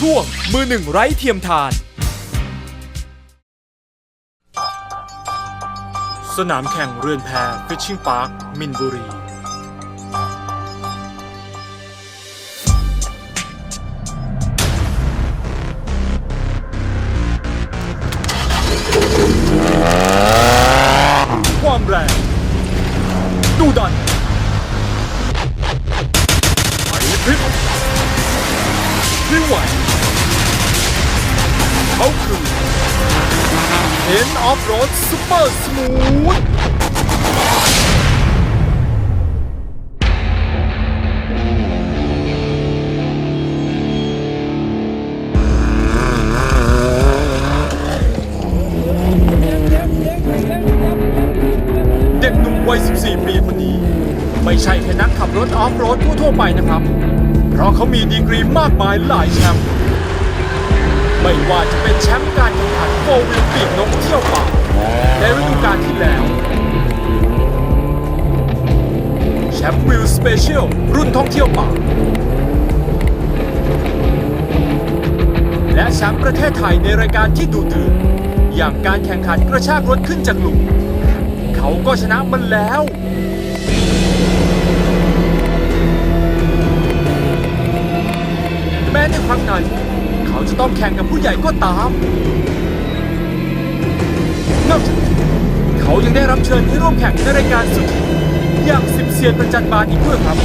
ช่วงมือหนึ่งไร้เทียมทาน สนามแข่งเรือนแพฟิชชิ่งพาร์คมินบุรี ความแรงดูดันไหวพริบ พริ้วไหวเขาคือเอ็นออฟโรดซูเปอร์สมูทเด็กหนุ่มวัย 14 ปีคนนี้ ไม่ใช่แค่นักขับรถออฟโรดทั่วๆไปนะครับ เพราะเขามีดีกรีมากมายหลายแชมป์ ไม่ว่าจะเป็นแชมป์การแข่งขันโฟร์วิลปีกนกเที่ยวป่าในฤดูกาลที่แล้ว แชมป์วิลสเปเชียลรุ่นท่องเที่ยวป่า และแชมป์ประเทศไทยในรายการที่ดูเดือดอย่างการแข่งขันกระชากรถขึ้นจากหลุม เขาก็ชนะมันแล้ว ในครั้งนั้นเขาจะต้องแข่งกับผู้ใหญ่ก็ตาม นอกจากนี้เขายังได้รับเชิญให้ร่วมแข่งในรายการสุด อย่างสิบเซียนประจันบานอีกด้วยครับ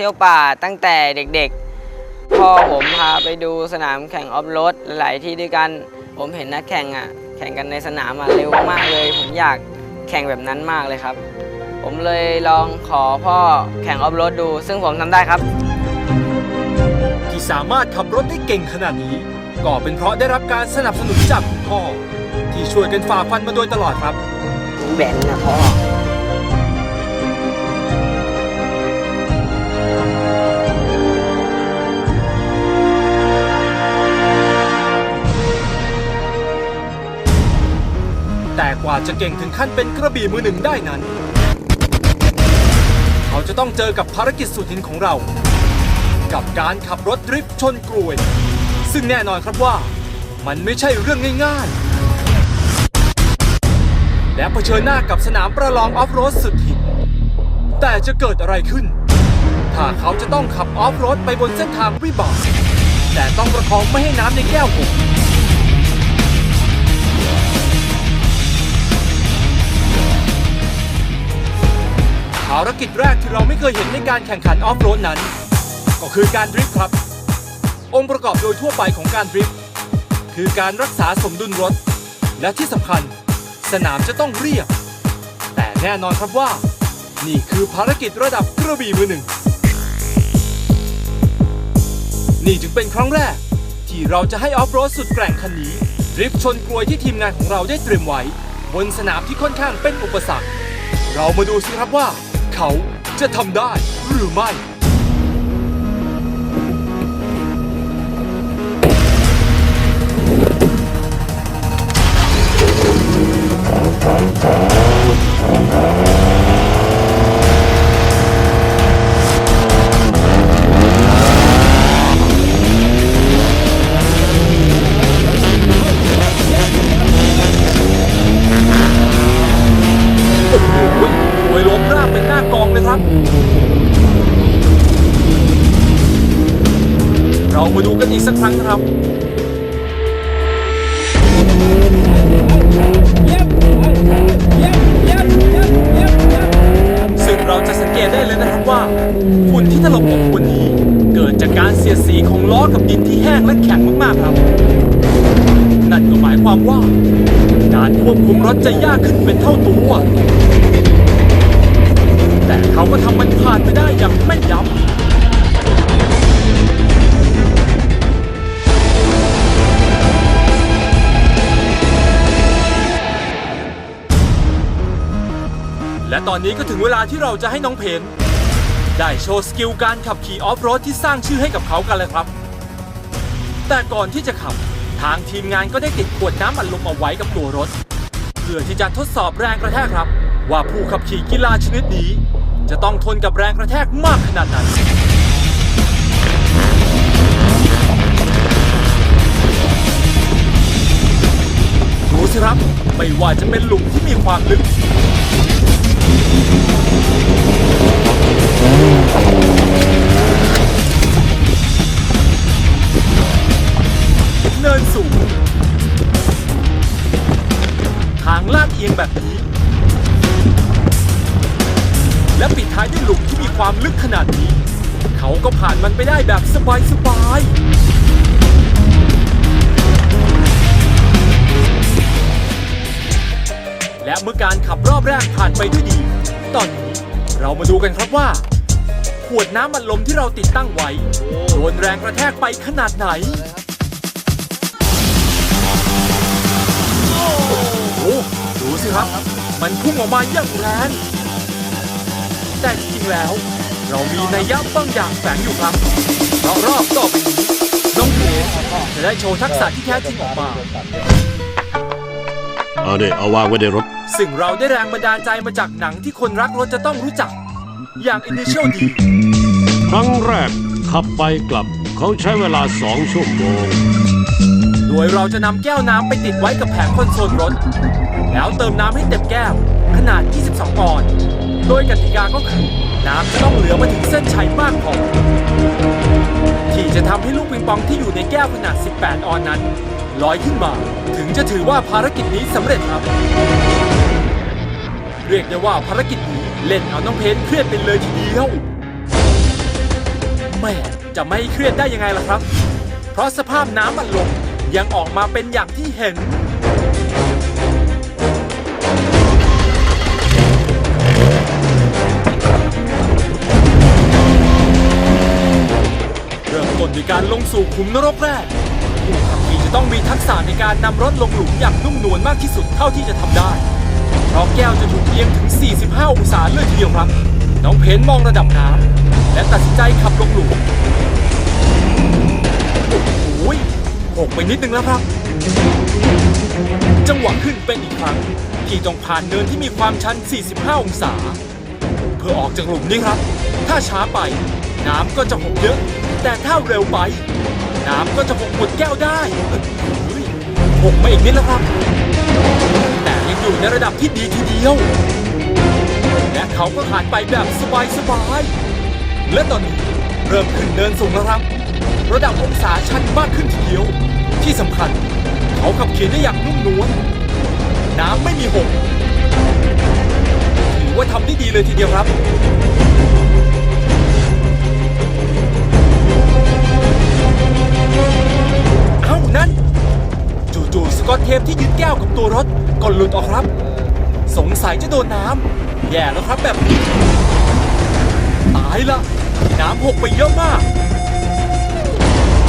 ที่ยวป่าตั้งแต่เด็กๆ พ่อผมพาไปดูสนามแข่งออฟโรดหลายที่ด้วยกัน ผมเห็นนักแข่งอะ แข่งกันในสนามอะเร็วมากเลย ผมอยากแข่งแบบนั้นมากเลยครับ ผมเลยลองขอพ่อแข่งออฟโรดดู ซึ่งผมทำได้ครับ ที่สามารถขับรถได้เก่งขนาดนี้ ก็เป็นเพราะได้รับการสนับสนุนจากคุณพ่อ ที่ช่วยกันฝ่าฟันมาโดยตลอดครับ แบนนะพ่อ แต่กว่าจะเก่งถึงขั้นเป็นกระบี่มือหนึ่งได้นั้น เขาจะต้องเจอกับภารกิจสุดหินของเรา กับการขับรถดริฟท์ชนกลวย ซึ่งแน่นอนครับว่า มันไม่ใช่เรื่องง่ายๆ และเผชิญหน้ากับสนามประลองออฟโรดสุดหิน แต่จะเกิดอะไรขึ้น ถ้าเขาจะต้องขับออฟโรดไปบนเส้นทางวิบากแต่ต้องประคองไม่ให้น้ำในแก้วหก ภารกิจแรกที่เราไม่เคยเห็นในการแข่งขันออฟโรดนั้น ก็คือการดริฟท์ครับ องค์ประกอบโดยทั่วไปของการดริฟท์คือการรักษาสมดุลรถ และที่สำคัญสนามจะต้องเรียบ แต่แน่นอนครับว่า นี่คือภารกิจระดับกระบี่มือหนึ่ง นี่จึงเป็นครั้งแรก ที่เราจะให้ออฟโรดสุดแกร่งคันนี้ดริฟท์ชนกลวยที่ทีมงานของเราได้เตรียมไว้ บนสนามที่ค่อนข้างเป็นอุปสรรค เรามาดูสิครับว่า เขาจะทำได้หรือไม่ เรับเรามาดูกันอีกสักครั้งครับซึ่งเราจะสังเกตได้เลยนะครับว่าฝุ่นที่ถล่มอบวันนี้ เกิดจากการเสียดสีของล้อกับดินที่แห้งและแข็งมากๆครับ นั่นก็หมายความว่า การควบคุมรถจะยากขึ้นเป็นเท่าตัว แต่เขาก็ทำมันผ่านไปได้อย่างแม่นยำและตอนนี้ก็ถึงเวลาที่เราจะให้น้องเพนได้โชว์สกิลการขับขี่ออฟโรดที่สร้างชื่อให้กับเขากันเลยครับ แต่ก่อนที่จะขับ ทางทีมงานก็ได้ติดขวดน้ำอัดลมเอาไว้กับตัวรถ เพื่อที่จะทดสอบแรงกระแทกครับ ว่าผู้ขับขี่กีฬาชนิดนี้ จะต้องทนกับแรงกระแทกมากขนาดไหนดูสิครับ ไม่ว่าจะเป็นหลุมที่มีความลึก เนินสูง ทางลาดเอียงแบบนี้ และปิดท้ายด้วยหลุมที่มีความลึกขนาดนี้ เขาก็ผ่านมันไปได้แบบสบายๆและเมื่อการขับรอบแรกผ่านไปด้วยดี ตอนนี้เรามาดูกันครับว่า ขวดน้ำอัดลมที่เราติดตั้งไว้โดนแรงกระแทกไปขนาดไหน โอ้ดูสิครับ มันพุ่งออกมาอย่างแรง แต่จริงๆแล้ว เรามีนัยยะบางอย่างแฝงอยู่ครับเพราะรอบต่อไปนี้น้องเพลจะได้โชว์ทักษะที่แท้จริงออกมา เอาเนี่ยเอาวางไว้ในรถ ซึ่งเราได้แรงบันดาลใจมาจากหนังที่คนรักรถจะต้องรู้จัก อย่าง Initial D ครั้งแรกขับไปกลับเขาใช้เวลาสองชั่วโมง โดยเราจะนำแก้วน้ำไปติดไว้กับแผงคอนโซลรถ แล้วเติมน้ำให้เต็มแก้ว ขนาด 22 ออนซ์ โดยกติกาก็คือ น้ำจะต้องเหลือมาถึงเส้นชัยมากพอที่จะทำให้ลูกปิงปองที่อยู่ในแก้วขนาด 18 ออนนั้นลอยขึ้นมา ถึงจะถือว่าภารกิจนี้สำเร็จครับ เรียกได้ว่าภารกิจนี้เล่นเอาน้องเพนเครียดไปเลยทีเดียวแม่จะไม่เครียดได้ยังไงล่ะครับ เพราะสภาพน้ำมันลงยังออกมาเป็นอย่างที่เห็น ลงสู่ขุมนรกแรกผู้ขับขี่จะต้องมีทักษะในการนำรถลงหลุมอย่างนุ่มนวลมากที่สุดเท่าที่จะทำได้ เพราะแก้วจะถูกเอียงถึง 45 องศาเลยทีเดียวครับ น้องเพนมองระดับน้ำและตัดสินใจขับลงหลุมโอ้ยหกไปนิดนึงแล้วครับ จังหวะขึ้นเป็นอีกครั้งที่ต้องผ่านเนินที่มีความชัน 45 องศา เพื่อออกจากหลุมนี้ครับ ถ้าช้าไปน้ำก็จะหกเยอะ แต่ถ้าเร็วไป น้ำก็จะหกหมดแก้วได้หกไมาอีกนิดแล้วครับ แต่ยังอยู่ในระดับที่ดีทีเดียว และเขาก็ผ่านไปแบบสบายๆ และตอนนี้เริ่มขึ้นเนินสูงแล้วครับ ระดับองศาชันมากขึ้นทีเดียว ที่สำคัญ เขาขับขี่ได้อย่างนุ่มนวลน้ำไม่มีหกถือว่าทำได้ดีเลยทีเดียวครับ ปที่ยึดแก้วกับตัวรถก็หลุดออกครับ สงสัยจะโดนน้ำแย่แล้วครับแบบนี้ตายละน้ำหกไปเยอะมาก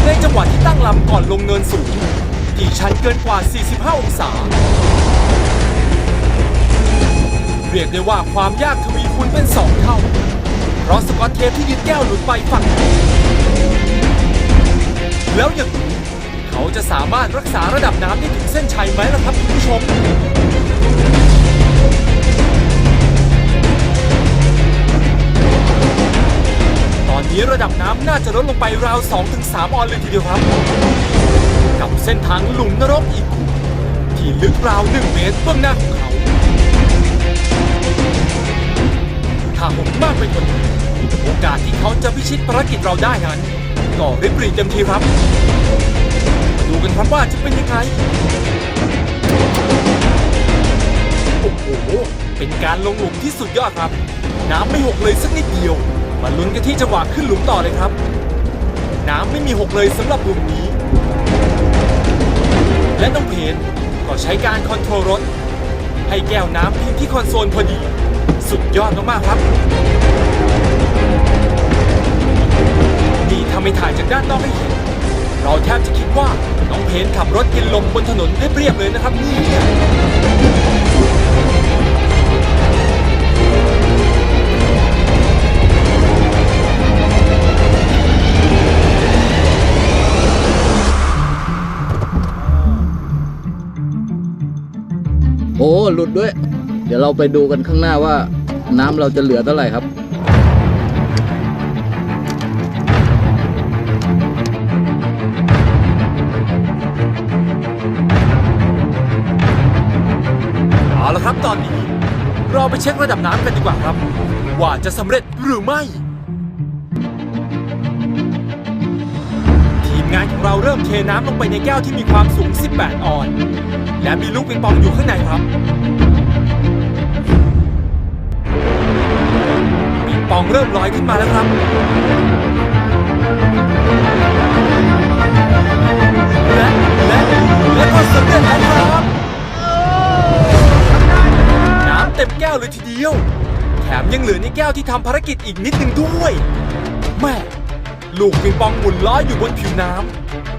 ในจังหวะที่ตั้งลำก่อนลงเนินสูงที่ชันเกินกว่า 45 องศา เรียกได้ว่าความยากทวีคูณเป็น2เท่า เพราะสกอตเทปที่ยึดแก้วหลุดไปฝั่งหนึ่งแล้วอย่างนี้ เขาจะสามารถรักษาระดับน้ำได้ถึงเส้นชัยไหมล่ะครับคุณผู้ชม ตอนนี้ระดับน้ำน่าจะลดลงไปราว 2-3 ออนเลยทีเดียวครับ กับเส้นทางหลุมนรกอีกคู่ที่ลึกราว 1 เมตรเบื้องหน้าของเขา ถ้าหกมากไปกว่านี้โอกาสที่เขาจะพิชิตภารกิจเราได้นั้นก็ริบรีเต็มทีครับ ดูกันครับว่าจะเป็นยังไง โอ้โห เป็นการลงหลุมที่สุดยอดครับ น้ำไม่หกเลยสักนิดเดียว มาลุ้นกันที่จังหวะขึ้นหลุมต่อเลยครับ น้ำไม่มีหกเลยสำหรับหลุมนี้ และน้องเพนก็ใช้การคอนโทรลรถ ให้แก้วน้ำพิงที่คอนโซลพอดี สุดยอดมากๆครับนี่ถ้าไม่ถ่ายจากด้านนอกให้เห็นเราแทบจะคิดว่า เห็นขับรถกินลมบนถนนเรียบๆเลยนะครับนี่โอ้ หลุดด้วย เดี๋ยวเราไปดูกันข้างหน้าว่า น้ำเราจะเหลือเท่าไหร่ครับ ตอนนี้ เราไปเช็คระดับน้ำกันดีกว่าครับ ว่าจะสำเร็จหรือไม่ ทีมงานของเราเริ่มเทน้ำลงไปในแก้วที่มีความสูง 18 ออน และมีลูกปิงปองอยู่ข้างในครับปิงปองเริ่มลอยขึ้นมาแล้วครับและและและก็สำเร็จแล้วครับ วเลยทีเดียว แถมยังเหลือในแก้วที่ทำภารกิจอีกนิดหนึ่งด้วย แม่ลูกปิงปองหมุนล้อยอยู่บนผิวน้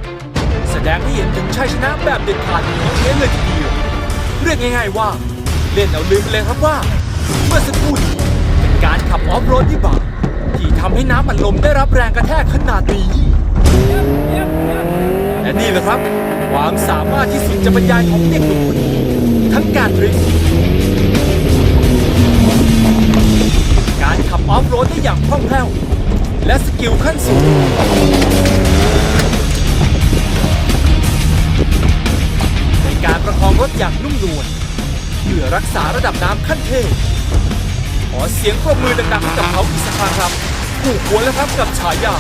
ำแสดงให้เห็นถึงชัยชนะแบบเด็ดขาดของน้องเทนเลยทีเดียว เรียกง่ายๆว่า เล่นเอาลืมไปเลยครับว่า เมื่อสักครู่นี้เป็นการขับออฟโรดที่บากที่ทำให้น้ำอัดลมได้รับแรงกระแทกขนาดนี้และนี่แหละครับ ความสามารถที่สุดจะบรรยายของเด็กหนุ่มคนนี้ทั้งการดริฟ ออฟโรดได้อย่างคล่องแคล่ว และสกิลขั้นสูง ในการประคองรถอย่างนุ่มนวลเพื่อรักษาระดับน้ำขั้นเทพขอเสียงปรบมือดังๆให้กับเขาอีกสักครั้งครับผู้ควรแล้วครับกับฉายา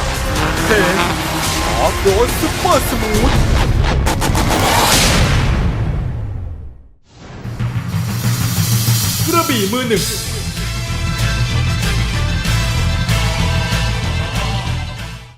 เทนออฟโรดซุปเปอร์สมูทกระบี่มือหนึ่ง